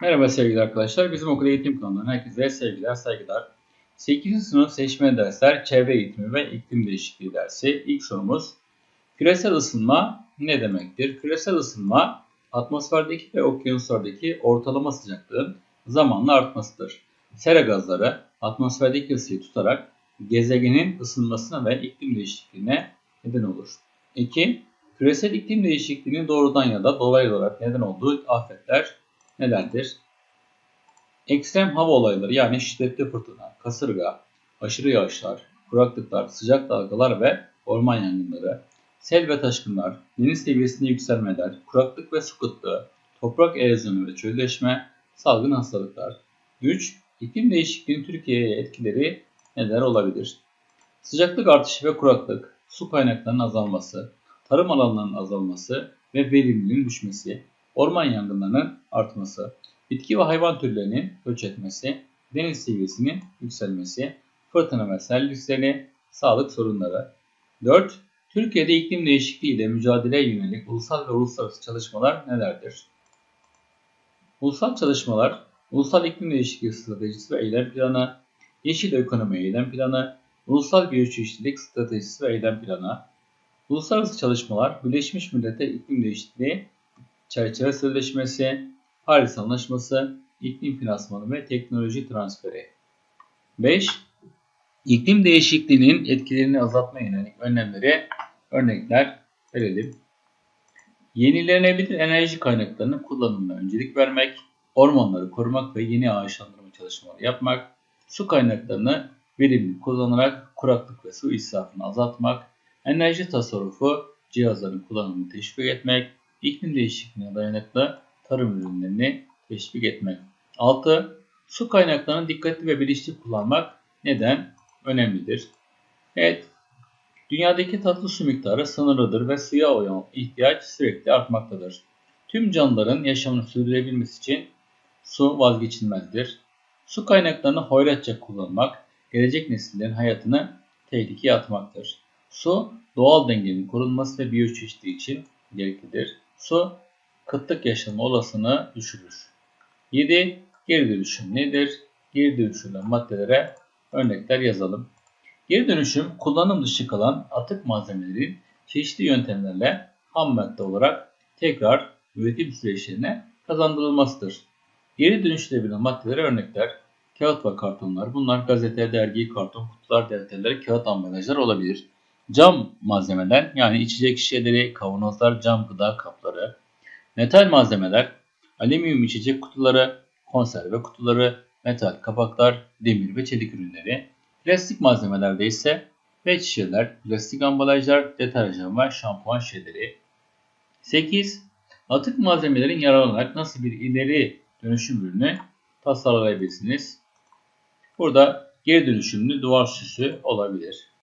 Merhaba sevgili arkadaşlar. Bizim okul eğitim kanalından herkese sevgiler, saygılar. 8. sınıf seçme dersler çevre eğitimi ve iklim değişikliği dersi. İlk sorumuz. Küresel ısınma ne demektir? Küresel ısınma atmosferdeki ve okyanuslardaki ortalama sıcaklığın zamanla artmasıdır. Sera gazları atmosferdeki ısıyı tutarak gezegenin ısınmasına ve iklim değişikliğine neden olur. 2. Küresel iklim değişikliğinin doğrudan ya da dolaylı olarak neden olduğu afetler nelerdir? Ekstrem hava olayları yani şiddetli fırtına, kasırga, aşırı yağışlar, kuraklıklar, sıcak dalgalar ve orman yangınları, sel ve taşkınlar, deniz seviyesinde yükselmeler, kuraklık ve su kıtlığı, toprak erozyonu ve çölleşme, salgın hastalıklar. 3. İklim değişikliğinin Türkiye'ye etkileri neler olabilir? Sıcaklık artışı ve kuraklık, su kaynaklarının azalması, tarım alanlarının azalması ve verimliliğin düşmesi, orman yangınlarının artması, bitki ve hayvan türlerinin göç etmesi, deniz seviyesinin yükselmesi, fırtına ve sel riskleri, sağlık sorunları. 4. Türkiye'de iklim değişikliği ile mücadeleye yönelik ulusal ve uluslararası çalışmalar nelerdir? Ulusal çalışmalar, Ulusal İklim Değişikliği Stratejisi ve Eylem Planı, Yeşil Ekonomi Eylem Planı, Ulusal Biyoçeşitlilik Stratejisi ve Eylem Planı, Uluslararası çalışmalar, Birleşmiş Milletler İklim Değişikliği Çerçeve Sözleşmesi, Paris Anlaşması, iklim finansmanı ve teknoloji transferi. 5. İklim değişikliğinin etkilerini azaltmaya yönelik önlemlere örnekler verelim. Yenilenebilir enerji kaynaklarının kullanımına öncelik vermek, ormanları korumak ve yeni ağaçlandırma çalışmaları yapmak, su kaynaklarını verimli kullanarak kuraklık ve su israfını azaltmak, enerji tasarrufu cihazların kullanımını teşvik etmek, iklim değişikliğine dayanıklı tarım ürünlerini teşvik etmek. 6. Su kaynaklarını dikkatli ve bilinçli kullanmak neden önemlidir? Evet, dünyadaki tatlı su miktarı sınırlıdır ve suya olan ihtiyaç sürekli artmaktadır. Tüm canlıların yaşamını sürdürebilmesi için su vazgeçilmezdir. Su kaynaklarını hoyratça kullanmak, gelecek nesillerin hayatını tehlikeye atmaktır. Su, doğal dengenin korunması ve biyoçeşitliği için gereklidir. Su, kıtlık yaşanma olasılığını düşürür. 7. Geri dönüşüm nedir? Geri dönüşümden maddelere örnekler yazalım. Geri dönüşüm, kullanım dışı kalan atık malzemelerin çeşitli yöntemlerle ham madde olarak tekrar üretim süreçlerine kazandırılmasıdır. Geri dönüştürülebilen maddelere örnekler, kağıt ve kartonlar, bunlar gazete, dergi, karton, kutular, defterler, kağıt ambalajlar olabilir. Cam malzemeler yani içecek şişeleri, kavanozlar, cam gıda kapları. Metal malzemeler, alüminyum içecek kutuları, konserve kutuları, metal kapaklar, demir ve çelik ürünleri. Plastik malzemelerde ise pet şişeler, plastik ambalajlar, deterjan ve şampuan şişeleri. 8. Atık malzemelerin yararlanarak nasıl bir ileri dönüşüm ürünü tasarlayabilirsiniz? Burada geri dönüşümlü duvar süsü olabilir.